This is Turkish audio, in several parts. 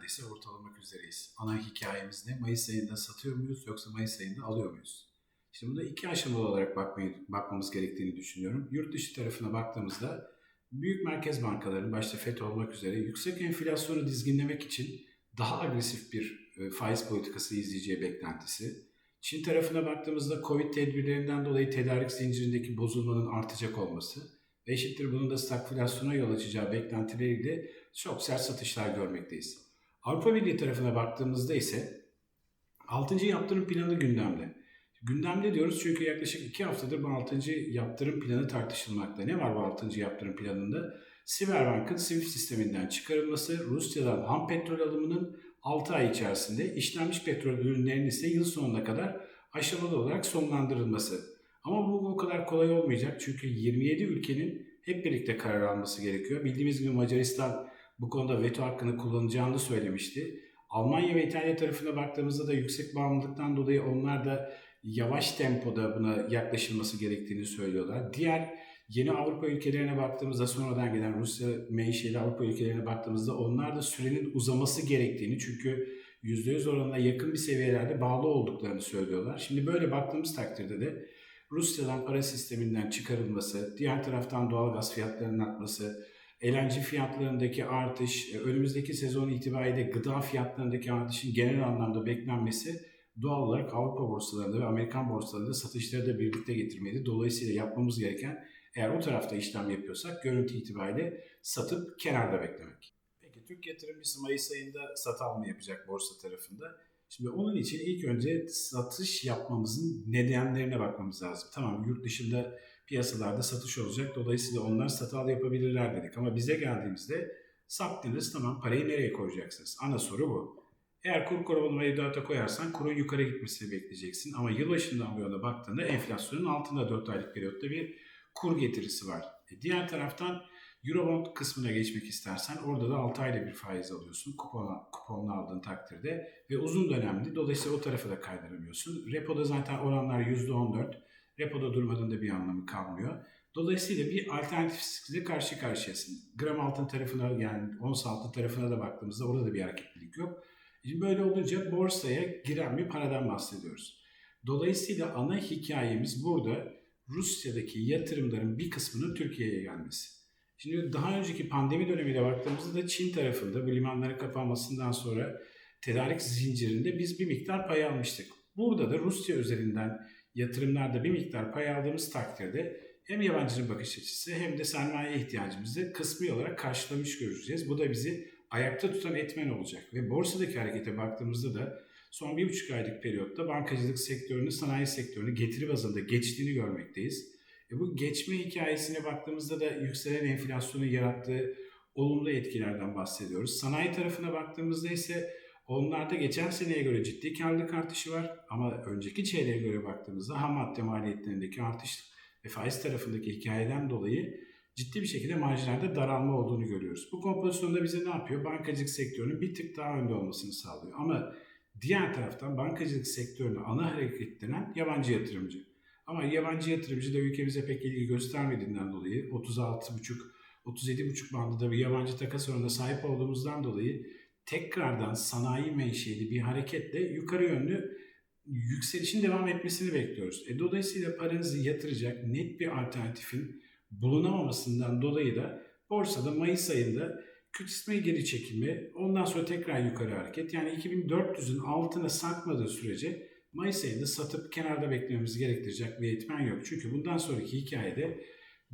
neredeyse ortalamak üzereyiz. Ana hikayemiz ne? Mayıs ayında satıyor muyuz yoksa Mayıs ayında alıyor muyuz? Şimdi burada iki aşamalı olarak bakmayı, bakmamız gerektiğini düşünüyorum. Yurt dışı tarafına baktığımızda büyük merkez bankalarının başta FED olmak üzere yüksek enflasyonu dizginlemek için daha agresif bir e, faiz politikası izleyeceği beklentisi. Çin tarafına baktığımızda Covid tedbirlerinden dolayı tedarik zincirindeki bozulmanın artacak olması ve eşittir bunun da stagflasyona yol açacağı beklentileriyle çok sert satışlar görmekteyiz. Avrupa Birliği tarafına baktığımızda ise 6. yaptırım planı gündemde. Gündemde diyoruz çünkü yaklaşık 2 haftadır bu 6. yaptırım planı tartışılmakta. Ne var bu 6. yaptırım planında? Siberbank'ın Swift sisteminden çıkarılması, Rusya'dan ham petrol alımının 6 ay içerisinde işlenmiş petrol ürünlerinin ise yıl sonuna kadar aşamalı olarak sonlandırılması. Ama bu o kadar kolay olmayacak çünkü 27 ülkenin hep birlikte karar alması gerekiyor. Bildiğimiz gibi Macaristan bu konuda veto hakkını kullanacağını söylemişti. Almanya ve İtalya tarafına baktığımızda da yüksek bağımlılıktan dolayı onlar da yavaş tempoda buna yaklaşılması gerektiğini söylüyorlar. Diğer yeni Avrupa ülkelerine baktığımızda sonradan gelen Rusya menşeli Avrupa ülkelerine baktığımızda onlar da sürenin uzaması gerektiğini çünkü %100 oranına yakın bir seviyelerde bağlı olduklarını söylüyorlar. Şimdi böyle baktığımız takdirde de Rusya'dan para sisteminden çıkarılması, diğer taraftan doğal gaz fiyatlarının artması, LNG fiyatlarındaki artış, önümüzdeki sezon itibariyle gıda fiyatlarındaki artışın genel anlamda beklenmesi doğal olarak Avrupa borsalarında ve Amerikan borsalarında satışları da birlikte getirmeli. Dolayısıyla yapmamız gereken eğer o tarafta işlem yapıyorsak görüntü itibariyle satıp kenarda beklemek. Peki Türk yatırımcısı Mayıs ayında satal mı yapacak borsa tarafında? Şimdi onun için ilk önce satış yapmamızın nedenlerine bakmamız lazım. Tamam yurt dışında piyasalarda satış olacak. Dolayısıyla onlar satal yapabilirler dedik. Ama bize geldiğimizde sattınız tamam parayı nereye koyacaksınız? Ana soru bu. Eğer kur korumalı mevduata koyarsan kurun yukarı gitmesini bekleyeceksin. Ama yılbaşından bu yana baktığında enflasyonun altında 4 aylık periyotta bir kur getirisi var. E diğer taraftan Eurobond kısmına geçmek istersen orada da 6 ayda bir faiz alıyorsun kupona, kuponla aldığın takdirde ve uzun dönemli dolayısıyla o tarafa da kaydıramıyorsun. Repo'da zaten oranlar %14. Repo'da durmadığında bir anlamı kalmıyor. Dolayısıyla bir alternatif riskle karşı karşıyasın. Gram altın tarafına yani ons altın tarafına da baktığımızda orada da bir hareketlilik yok. Şimdi böyle olunca borsaya giren bir paradan bahsediyoruz. Dolayısıyla ana hikayemiz burada Rusya'daki yatırımların bir kısmının Türkiye'ye gelmesi. Şimdi daha önceki pandemi dönemine baktığımızda da Çin tarafında bu limanların kapanmasından sonra tedarik zincirinde biz bir miktar pay almıştık. Burada da Rusya üzerinden yatırımlarda bir miktar pay aldığımız takdirde hem yabancının bakış açısı hem de sermaye ihtiyacımızı kısmi olarak karşılamış göreceğiz. Bu da bizi ayakta tutan etmen olacak. Ve borsadaki harekete baktığımızda da son bir buçuk aylık periyotta bankacılık sektörünü, sanayi sektörünü getiri bazında geçtiğini görmekteyiz. E bu geçme hikayesine baktığımızda da yükselen enflasyonu yarattığı olumlu etkilerden bahsediyoruz. Sanayi tarafına baktığımızda ise onlarda geçen seneye göre ciddi karlılık artışı var ama önceki çeyreğe göre baktığımızda ham madde maliyetlerindeki artış ve faiz tarafındaki hikayeden dolayı ciddi bir şekilde marjinalde daralma olduğunu görüyoruz. Bu kompozisyonda bize ne yapıyor? Bankacılık sektörünün bir tık daha önde olmasını sağlıyor. Ama diğer taraftan bankacılık sektörünü ana hareketlenen yabancı yatırımcı. Ama yabancı yatırımcı da ülkemize pek ilgi göstermediğinden dolayı 36,5 37,5 bandında bir yabancı takas oranına sahip olduğumuzdan dolayı tekrardan sanayi menşeli bir hareketle yukarı yönlü yükselişin devam etmesini bekliyoruz. E, dolayısıyla paranızı yatıracak net bir alternatifin bulunamamasından dolayı da borsada Mayıs ayında küçülme geri çekilme, ondan sonra tekrar yukarı hareket. Yani 2400'ün altına sarkmadığı sürece Mayıs ayında satıp kenarda beklememiz gerektirecek bir etmen yok. Çünkü bundan sonraki hikayede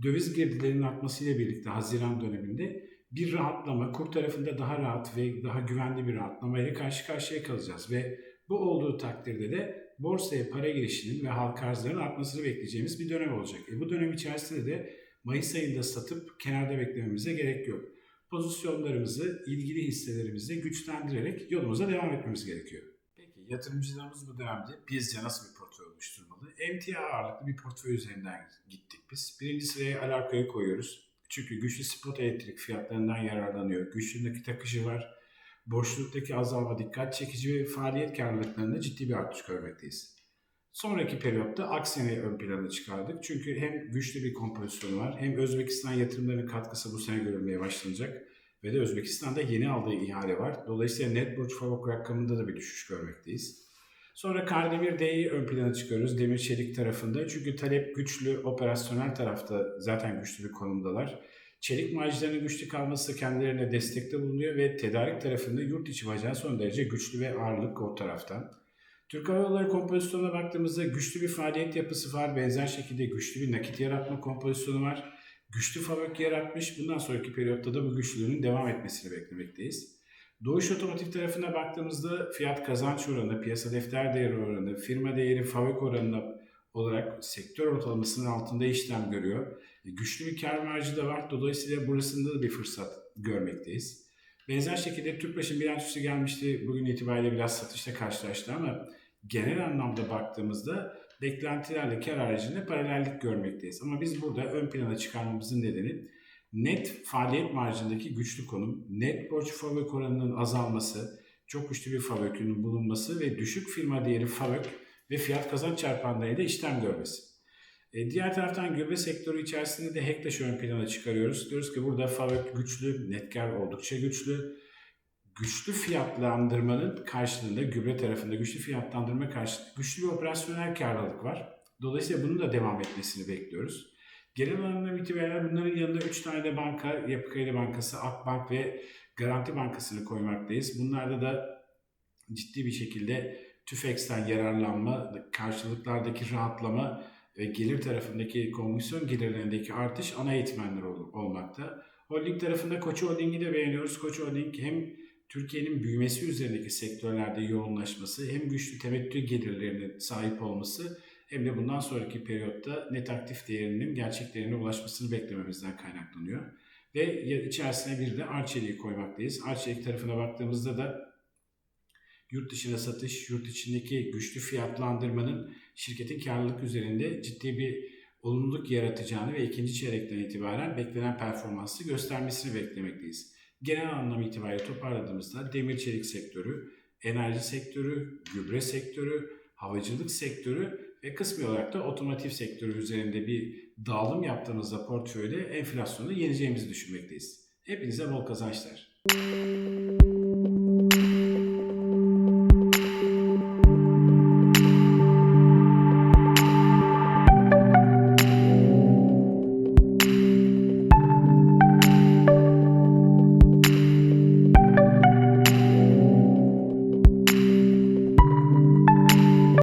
döviz girdilerinin artmasıyla birlikte Haziran döneminde bir rahatlama, kur tarafında daha rahat ve daha güvenli bir rahatlama ile karşı karşıya kalacağız. Ve bu olduğu takdirde de borsaya para girişinin ve halka arzların artmasını bekleyeceğimiz bir dönem olacak. E bu dönem içerisinde de Mayıs ayında satıp kenarda beklememize gerek yok. Pozisyonlarımızı, ilgili hisselerimizi güçlendirerek yolumuza devam etmemiz gerekiyor. Peki yatırımcılarımız bu dönemde bizce nasıl bir portföy oluşturmalı? MTA ağırlıklı bir portföy üzerinden gittik biz. Birinci sıraya alakayı koyuyoruz. Çünkü güçlü spot elektrik fiyatlarından yararlanıyor. Güçlü nakit akışı var. Boşluktaki azalma dikkat çekici ve faaliyet karlılıklarında ciddi bir artış görmekteyiz. Sonraki periyotta aksini ön plana çıkardık. Çünkü hem güçlü bir kompozisyonu var hem Özbekistan yatırımlarının katkısı bu sene görülmeye başlanacak. ve de Özbekistan'da yeni aldığı ihale var. Dolayısıyla net borç FAVÖK rakamında da bir düşüş görmekteyiz. Sonra Kardemir D'yi ön plana çıkarıyoruz demir çelik tarafında. Çünkü talep güçlü, operasyonel tarafta zaten güçlü bir konumdalar. Çelik marjlarının güçlü kalması kendilerine destekte bulunuyor ve tedarik tarafında yurt içi bacağı son derece güçlü ve ağırlık o taraftan. Türk Hava Yolları kompozisyonuna baktığımızda güçlü bir faaliyet yapısı var. Benzer şekilde güçlü bir nakit yaratma kompozisyonu var. Güçlü fabrik yaratmış. Bundan sonraki periyotta da bu güçlülüğün devam etmesini beklemekteyiz. Doğuş Otomotiv tarafına baktığımızda fiyat kazanç oranı, piyasa defter değeri oranı, firma değeri, fabrik oranına olarak sektör ortalamasının altında işlem görüyor. E, Güçlü bir kar marjı da var. Dolayısıyla burasında da bir fırsat görmekteyiz. Benzer şekilde Tüpraş'ın bilançosu gelmişti. Bugün itibariyle biraz satışla karşılaştı ama genel anlamda baktığımızda beklentilerle kar haricinde paralellik görmekteyiz. Ama biz burada ön plana çıkarmamızın nedeni net faaliyet marjındaki güçlü konum, net borç fabrik oranının azalması, çok güçlü bir fabrikinin bulunması ve düşük firma değeri fabrik ve fiyat kazanç çarpanlarıyla işlem görmesi. E, diğer taraftan gübre sektörü içerisinde de Hektaş'ı ön plana çıkarıyoruz. Diyoruz ki burada fabrik güçlü, net kar oldukça güçlü. Güçlü fiyatlandırmanın karşılığında gübre tarafında güçlü fiyatlandırma karşılığında güçlü bir operasyonel karlılık var. Dolayısıyla bunun da devam etmesini bekliyoruz. Genel anlamda itibaren bunların yanında 3 tane de banka, Yapı Kredi Bankası, Akbank ve Garanti Bankası'nı koymaktayız. Bunlarda da ciddi bir şekilde TÜFEX'ten yararlanma, karşılıklardaki rahatlama ve gelir tarafındaki komisyon gelirlerindeki artış ana eğitmenler ol- olmakta. Holding tarafında Koç Holding'i de beğeniyoruz. Koç Holding hem Türkiye'nin büyümesi üzerindeki sektörlerde yoğunlaşması hem güçlü temettü gelirlerine sahip olması hem de bundan sonraki periyotta net aktif değerinin gerçek değerine ulaşmasını beklememizden kaynaklanıyor. Ve içerisine bir de Arçelik'i koymaktayız. Arçelik tarafına baktığımızda da yurt dışına satış, yurt içindeki güçlü fiyatlandırmanın şirketin karlılık üzerinde ciddi bir olumluluk yaratacağını ve ikinci çeyrekten itibaren beklenen performansı göstermesini beklemekteyiz. Genel anlam itibariyle toparladığımızda demir çelik sektörü, enerji sektörü, gübre sektörü, havacılık sektörü ve kısmi olarak da otomotiv sektörü üzerinde bir dağılım yaptığımızda portföyde enflasyonu yeneceğimizi düşünmekteyiz. Hepinize bol kazançlar.